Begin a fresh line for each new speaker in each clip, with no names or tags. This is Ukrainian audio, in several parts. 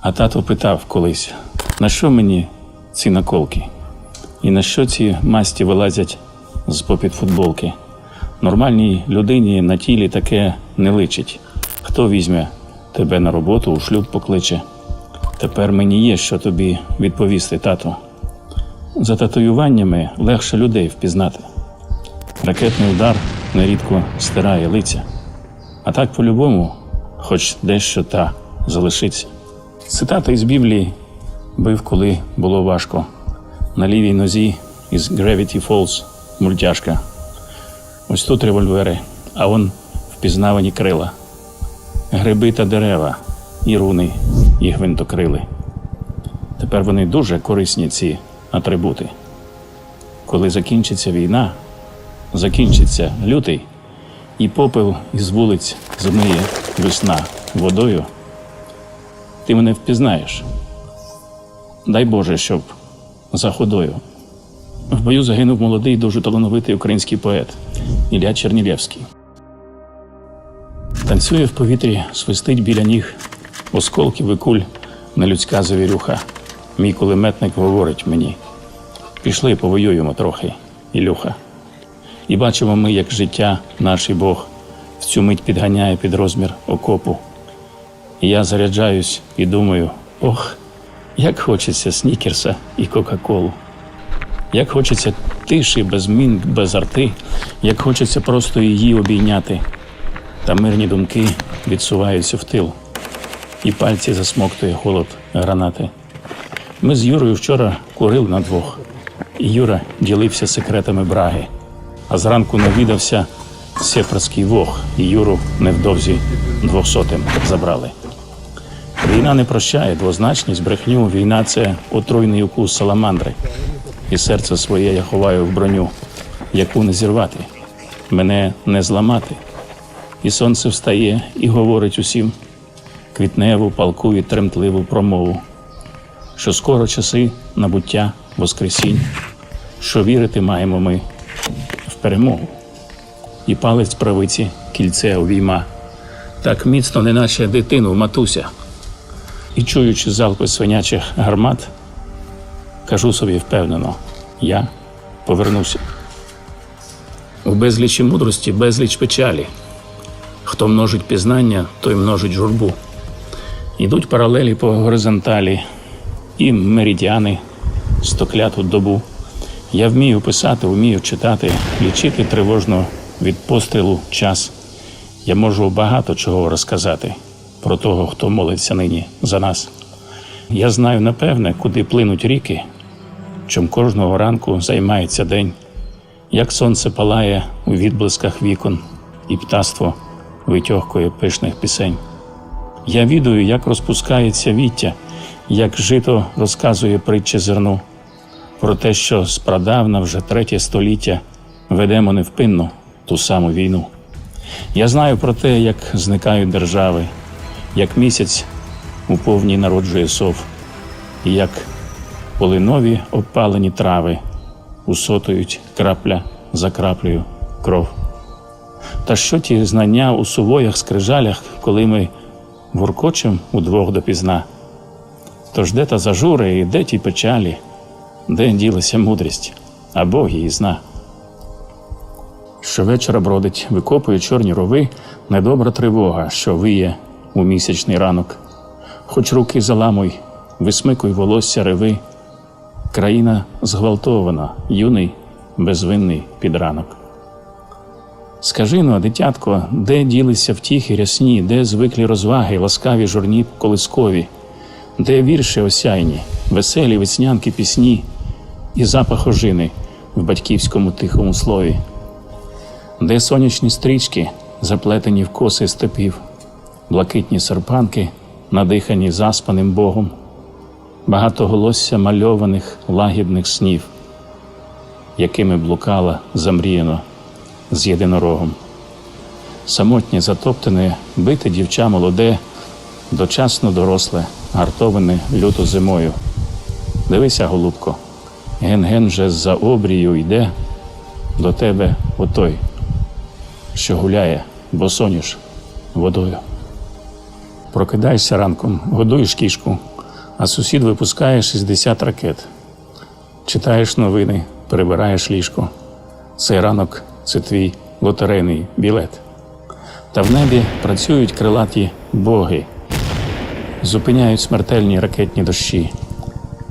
А тато питав колись, на що мені ці наколки? І на що ці масті вилазять з попід футболки? Нормальній людині на тілі таке не личить. Хто візьме тебе на роботу, у шлюб покличе? Тепер мені є що тобі відповісти, тато. За татуюваннями легше людей впізнати. Ракетний удар нерідко стирає лиця. А так по-любому, хоч дещо та залишиться. Цитата із Біблії бив, коли було важко. На лівій нозі із Gravity Falls мультяшка. Ось тут револьвери, а он впізнавані крила. Гриби та дерева, і руни, і гвинтокрили. Тепер вони дуже корисні, ці атрибути. Коли закінчиться війна, закінчиться лютий, і попел із вулиць змиє весна водою, ти мене впізнаєш. Дай Боже, щоб за ходою. В бою загинув молодий, дуже талановитий український поет Ілля Чернілєвський. Танцює в повітрі, свистить біля ніг, осколків і куль нелюдська завірюха. Мій кулеметник говорить мені: пішли, повоюємо трохи, Ілюха. І бачимо ми, як життя, наш Бог, в цю мить підганяє під розмір окопу. Я заряджаюсь і думаю: ох, як хочеться снікерса і Кока-Колу. Як хочеться тиші, без мін, без арти, як хочеться просто її обійняти. Та мирні думки відсуваються в тил, і пальці засмоктує холод гранати. Ми з Юрою вчора курили на двох, і Юра ділився секретами браги, а зранку навідався сепарський вог, і Юру невдовзі двохсотим забрали. Війна не прощає двозначність, брехню. Війна це отруйний укус саламандри. І серце своє я ховаю в броню, яку не зірвати, мене не зламати. І сонце встає і говорить усім квітневу, палку і тремтливу промову, що скоро часи набуття Воскресінь, що вірити маємо ми в перемогу. І палець правиці кільце увійма, так міцно, неначе дитину матуся. І чуючи залпи свинячих гармат, кажу собі впевнено, я повернуся. У безлічі мудрості, безліч печалі. Хто множить пізнання, той множить журбу. Ідуть паралелі по горизонталі, і меридіани стокляту добу. Я вмію писати, вмію читати, лічити тривожно від пострілу час. Я можу багато чого розказати про того, хто молиться нині за нас. Я знаю напевне, куди плинуть ріки, чим кожного ранку займається день, як сонце палає у відблисках вікон, і птаство витьохкує пишних пісень. Я відаю, як розпускається віття, як жито розказує притче зерну, про те, що спрадавна вже третє століття ведемо невпинно ту саму війну. Я знаю про те, як зникають держави, як місяць у повній народжує сов, і як полинові обпалені трави усотують крапля за краплею кров. Та що ті знання у сувоях скрижалях, коли ми воркочем удвох допізна? Тож де та зажури і де ті печалі, де ділася мудрість, а Бог її зна. Щовечора бродить, викопує чорні рови, недобра тривога, що виє у місячний ранок. Хоч руки заламуй, висмикуй волосся реви. Країна зґвалтована, юний, безвинний підранок. Скажи ну, дитятко, де ділися втіхи рясні, де звиклі розваги, ласкаві журні колискові, де вірші осяйні, веселі веснянки пісні і запах ожини в батьківському тихому слові, де сонячні стрічки, заплетені в коси степів, блакитні серпанки, надихані заспаним Богом, багатоголосся мальованих лагідних снів, якими блукала замріяно з єдинорогом. Самотнє затоптане, бите дівча молоде, дочасно доросле, гартоване люто зимою. Дивися, голубко, ген-ген вже за обрію йде до тебе отой, що гуляє, босоніж водою. Прокидаєшся ранком, годуєш кішку, а сусід випускає 60 ракет. Читаєш новини, перебираєш ліжко. Цей ранок це твій лотерейний білет. Та в небі працюють крилаті боги, зупиняють смертельні ракетні дощі.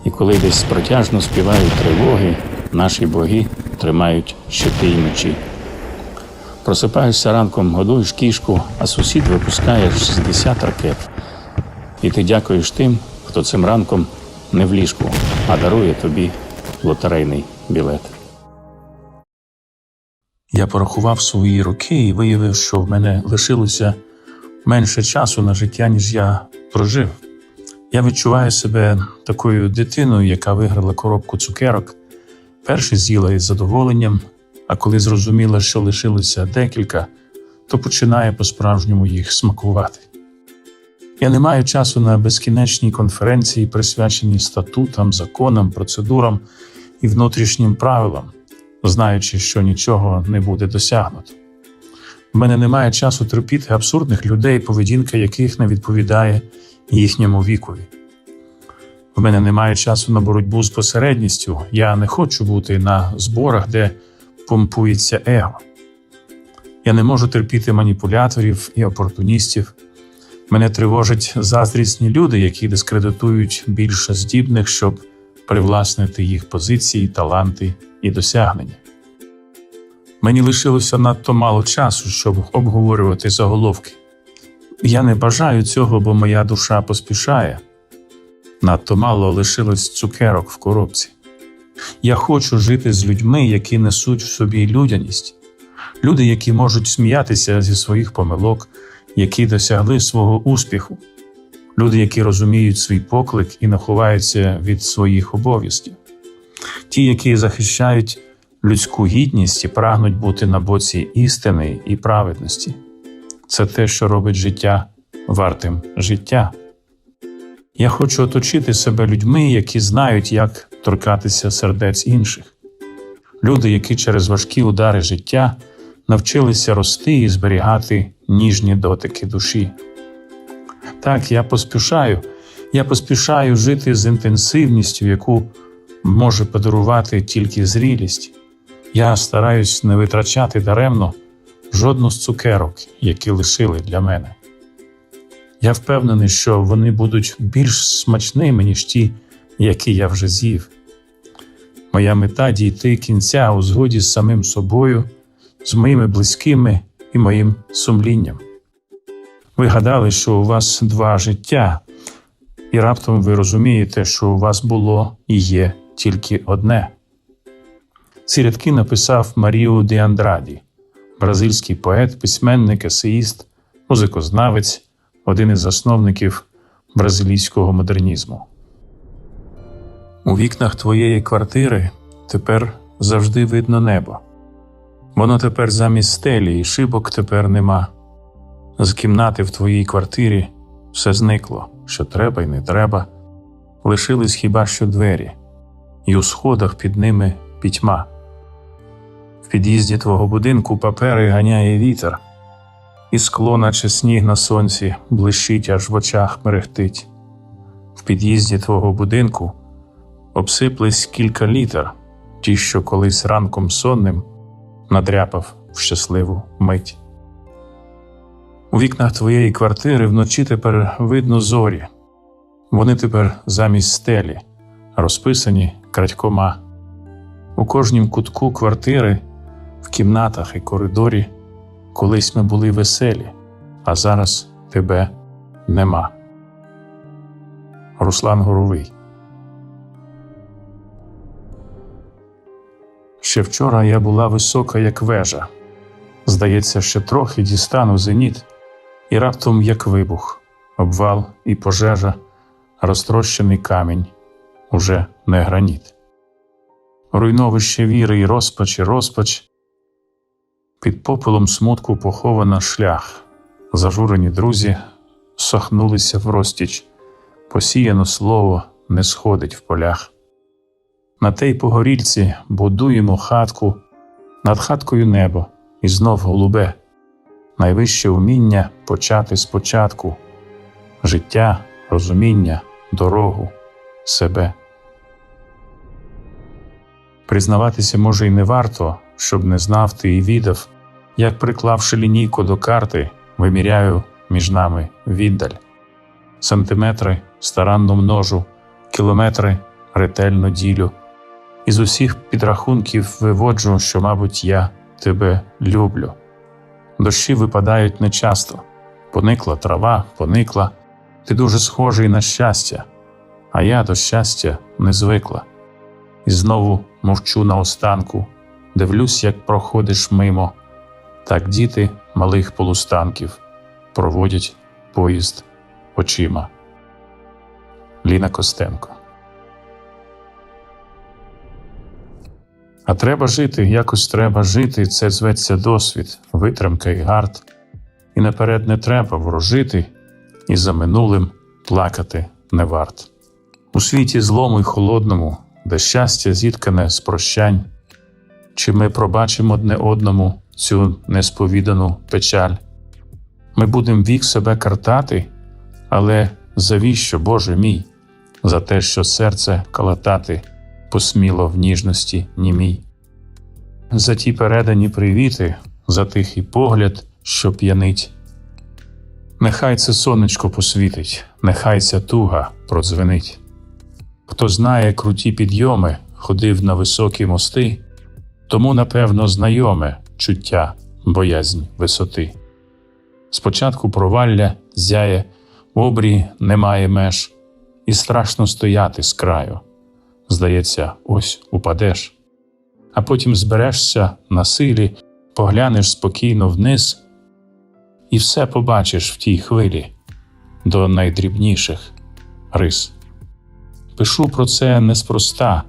І коли десь протяжно співають тривоги, наші боги тримають щити й мечі. Просипаєшся ранком, годуєш кішку, а сусід випускає 60 ракет. І ти дякуєш тим, хто цим ранком не в ліжку, а дарує тобі лотерейний білет.
Я порахував свої роки і виявив, що в мене лишилося менше часу на життя, ніж я прожив. Я відчуваю себе такою дитиною, яка виграла коробку цукерок. Перше з'їла із задоволенням, а коли зрозуміла, що лишилося декілька, то починає по-справжньому їх смакувати. Я не маю часу на безкінечні конференції, присвячені статутам, законам, процедурам і внутрішнім правилам, знаючи, що нічого не буде досягнуто. В мене немає часу терпіти абсурдних людей, поведінка яких не відповідає їхньому вікові. В мене немає часу на боротьбу з посередністю. Я не хочу бути на зборах, де помпується его. Я не можу терпіти маніпуляторів і опортуністів. Мене тривожать заздрісні люди, які дискредитують більше здібних, щоб привласнити їх позиції, таланти і досягнення. Мені лишилося надто мало часу, щоб обговорювати заголовки. Я не бажаю цього, бо моя душа поспішає. Надто мало лишилось цукерок в коробці. Я хочу жити з людьми, які несуть в собі людяність, люди, які можуть сміятися зі своїх помилок, які досягли свого успіху, люди, які розуміють свій поклик і не ховаються від своїх обов'язків, ті, які захищають людську гідність і прагнуть бути на боці істини і праведності. Це те, що робить життя вартим життя. Я хочу оточити себе людьми, які знають, як торкатися сердець інших, люди, які через важкі удари життя навчилися рости і зберігати ніжні дотики душі. Так, я поспішаю, я поспішаю жити з інтенсивністю, яку може подарувати тільки зрілість. Я стараюсь не витрачати даремно жодну з цукерок, які лишили для мене. Я впевнений, що вони будуть більш смачними, ніж ті, які я вже з'їв. Моя мета дійти кінця у згоді з самим собою, з моїми близькими і моїм сумлінням. Ви гадали, що у вас два життя, і раптом ви розумієте, що у вас було і є тільки одне. Ці рядки написав Маріо де Андраді, бразильський поет, письменник, есеїст, музикознавець, один із засновників бразилійського модернізму. У вікнах твоєї квартири тепер завжди видно небо. Воно тепер замість стелі, і шибок тепер нема. З кімнати в твоїй квартирі все зникло, що треба і не треба. Лишились хіба що двері, і у сходах під ними пітьма. В під'їзді твого будинку папери ганяє вітер, і скло, наче сніг на сонці, блищить, аж в очах мерехтить. В під'їзді твого будинку обсиплись кілька літер, ті, що колись ранком сонним надряпав в щасливу мить. У вікнах твоєї квартири вночі тепер видно зорі, вони тепер замість стелі, розписані крадькома. У кожнім кутку квартири, в кімнатах і коридорі, колись ми були веселі, а зараз тебе нема. Руслан Горовий Ще вчора я була висока, як вежа. Здається, ще трохи дістану зеніт, і раптом як вибух, обвал і пожежа, розтрощений камінь, уже не граніт. Руйновище віри і розпач, і розпач, під попелом смутку похована шлях, зажурені друзі сохнулися в розтіч, посіяно слово не сходить в полях. На тей погорільці будуємо хатку, над хаткою небо і знов голубе, найвище уміння почати спочатку, життя, розуміння, дорогу, себе. Признаватися може й не варто, щоб не знав ти і віддав, як приклавши лінійку до карти, виміряю між нами віддаль. Сантиметри старанно множу, кілометри ретельно ділю. Із усіх підрахунків виводжу, що, мабуть, я тебе люблю. Дощі випадають нечасто, поникла трава, поникла. Ти дуже схожий на щастя, а я до щастя не звикла. І знову мовчу наостанку, дивлюсь, як проходиш мимо. Так діти малих полустанків проводять поїзд очима. Ліна Костенко. А треба жити, якось треба жити. Це зветься досвід, витримка і гард. І наперед не треба ворожити, і за минулим плакати не варт. У світі злому й холодному, де щастя зіткане з прощань, чи ми пробачимо одне одному цю несповідану печаль. Ми будем вік себе картати, але завіщо, Боже мій, за те, що серце калатати посміло в ніжності німій. За ті передані привіти, за тихий погляд, що п'янить. Нехай це сонечко посвітить, нехай ця туга продзвенить. Хто знає круті підйоми, ходив на високі мости, тому, напевно, знайоме чуття, боязнь висоти. Спочатку провалля зяє, в обрі немає меж, і страшно стояти з краю. Здається, ось упадеш. А потім зберешся на силі, поглянеш спокійно вниз, і все побачиш в тій хвилі до найдрібніших рис. Пишу про це неспроста,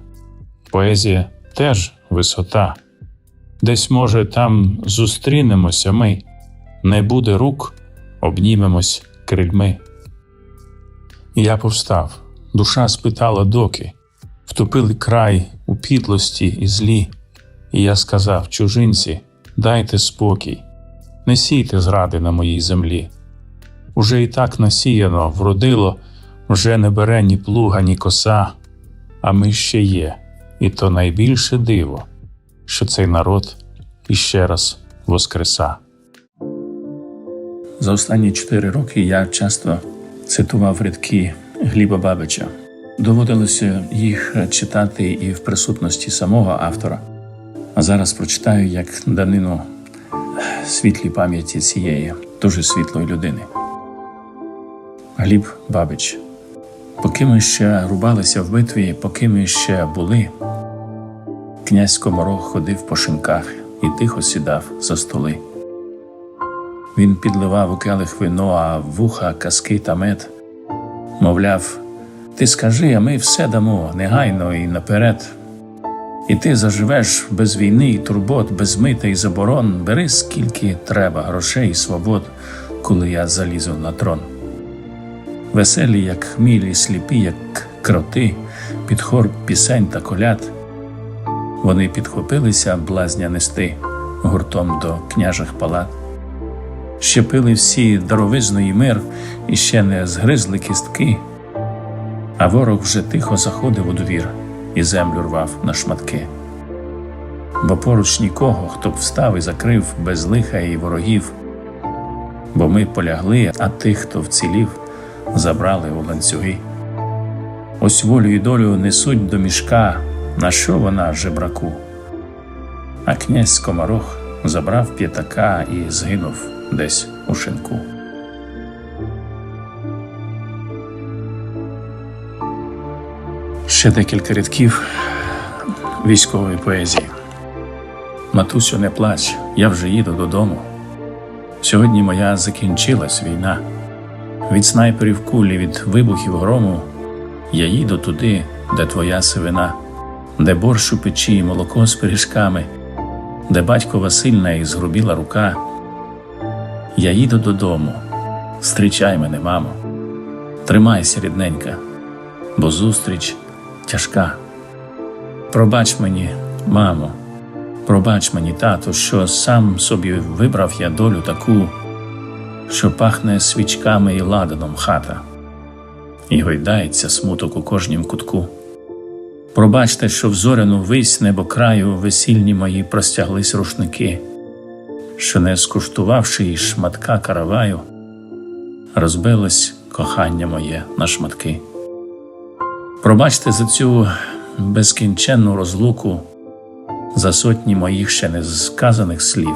поезія теж висота. Десь, може, там зустрінемося ми, не буде рук, обнімемось крильми. Я повстав, душа спитала доки, втопили край у підлості і злі, і я сказав чужинці, дайте спокій, не сійте зради на моїй землі. Уже і так насіяно, вродило, вже не бере ні плуга, ні коса, а ми ще є, і то найбільше диво, що цей народ іще раз воскреса. За останні чотири роки я часто цитував рядки Гліба Бабича. Доводилося їх читати і в присутності самого автора. А зараз прочитаю як данину світлій пам'яті цієї дуже світлої людини. Гліб Бабич. Поки ми ще рубалися в битві, поки ми ще були, князь Комарох ходив по шинках і тихо сідав за столи. Він підливав у келих вино, а вуха казки та мед. Мовляв, ти скажи, а ми все дамо негайно і наперед. І ти заживеш без війни і турбот, без мита і заборон, бери скільки треба грошей і свобод, коли я залізу на трон. Веселі, як хмілі, сліпі, як кроти, під хор пісень та коляд. Вони підхопилися блазня нести гуртом до княжих палат. Щепили всі даровизну і мир, і ще не згризли кістки, а ворог вже тихо заходив у двір і землю рвав на шматки. Бо поруч нікого, хто б встав і закрив без лиха і ворогів, бо ми полягли, а тих, хто вцілів, забрали у ланцюги. Ось волю і долю несуть до мішка, на що вона жебраку. А князь Комарох забрав п'ятака і згинув десь у шинку. Ще декілька рядків військової поезії. Матусю, не плач, я вже їду додому. Сьогодні моя закінчилась війна. Від снайперів кулі, від вибухів грому. Я їду туди, де твоя сивина, де борщ у печі, і молоко з пиріжками, де батькова сильна і згрубіла рука. Я їду додому. Зустрічай мене, мамо. Тримайся, рідненька, бо зустріч тяжка. Пробач мені, мамо, пробач мені, тату, що сам собі вибрав я долю таку,
що пахне свічками і ладаном хата, і гойдається смуток у кожнім кутку. Пробачте, що в зоряну вись небокраю весільні мої простяглись рушники, що не скуштувавши й шматка караваю, розбилось кохання моє на шматки. Пробачте за цю безкінченну розлуку, за сотні моїх ще не сказаних слів,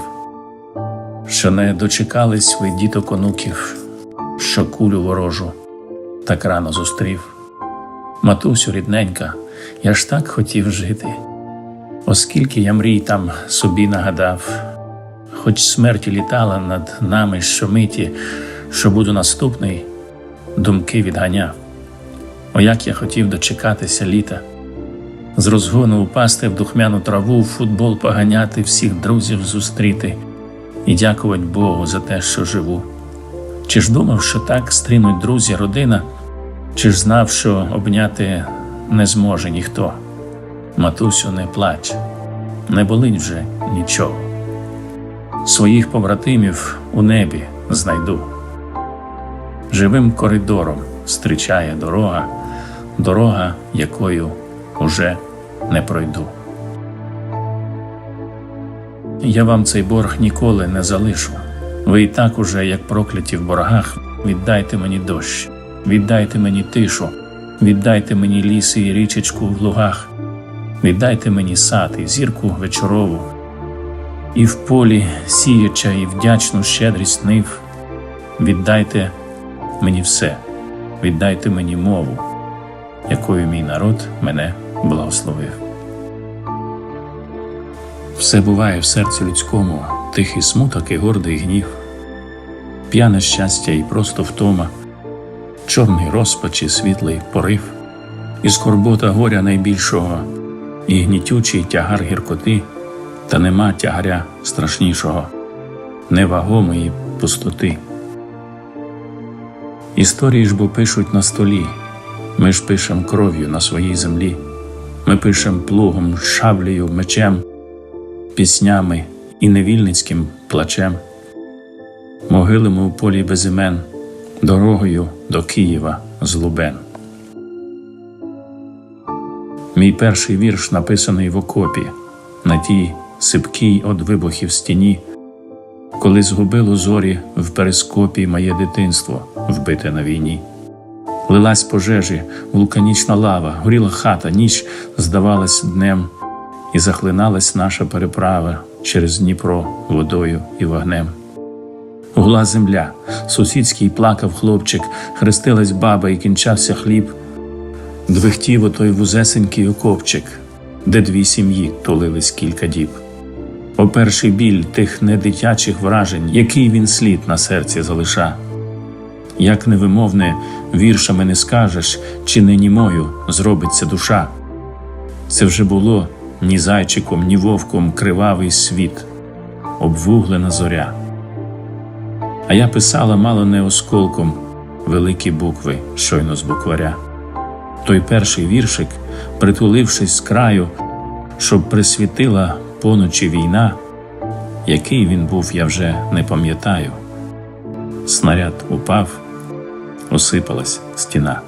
що не дочекались ви діток онуків, що кулю ворожу так рано зустрів. Матусю рідненька, я ж так хотів жити, оскільки я мрій там собі нагадав, хоч смерть літала над нами щомиті, що буду наступний, думки відганяв. О, як я хотів дочекатися літа, з розгону упасти в духмяну траву, в футбол поганяти, всіх друзів зустріти і дякувати Богу за те, що живу. Чи ж думав, що так стрінуть друзі, родина, чи ж знав, що обняти не зможе ніхто? Матусю, не плач, не болить вже нічого. Своїх побратимів у небі знайду. Живим коридором зустрічає дорога, дорога, якою уже не пройду. Я вам цей борг ніколи не залишу. Ви і так уже, як прокляті в боргах, віддайте мені дощ, віддайте мені тишу, віддайте мені ліси і річечку в лугах, віддайте мені сад і зірку вечорову, і в полі сіяча, і вдячну щедрість нив. Віддайте мені все, віддайте мені мову, якою мій народ мене благословив. Все буває в серці людському, тихий смуток і гордий гнів, п'яне щастя і просто втома, чорний розпач і світлий порив, і скорбота горя найбільшого, і гнітючий тягар гіркоти, та нема тягаря страшнішого, невагомої пустоти. Історії ж бо пишуть на столі, ми ж пишем кров'ю на своїй землі, ми пишем плугом, шаблею, мечем, піснями і невільницьким плачем. Могилимо у полі без імен, дорогою до Києва з Лубен. Мій перший вірш написаний в окопі, на тій сипкій од вибухів стіні, коли згубило зорі в перископі моє дитинство, вбите на війні. Лилась пожежі, вулканічна лава, горіла хата, ніч здавалась днем, і захлиналась наша переправа через Дніпро водою і вогнем. Гула земля, сусідський плакав хлопчик, хрестилась баба і кінчався хліб. Двихтів отой вузесенький окопчик, де дві сім'ї тулились кілька діб. О перший біль тих недитячих вражень, який він слід на серці залиша. Як невимовне віршами не скажеш, чи не німою зробиться душа. Це вже було ні зайчиком, ні вовком кривавий світ, обвуглена зоря. А я писала мало не осколком великі букви щойно з букваря. Той перший віршик, притулившись з краю, щоб присвітила поночі війна, який він був, я вже не пам'ятаю. Снаряд упав, осипалась стіна.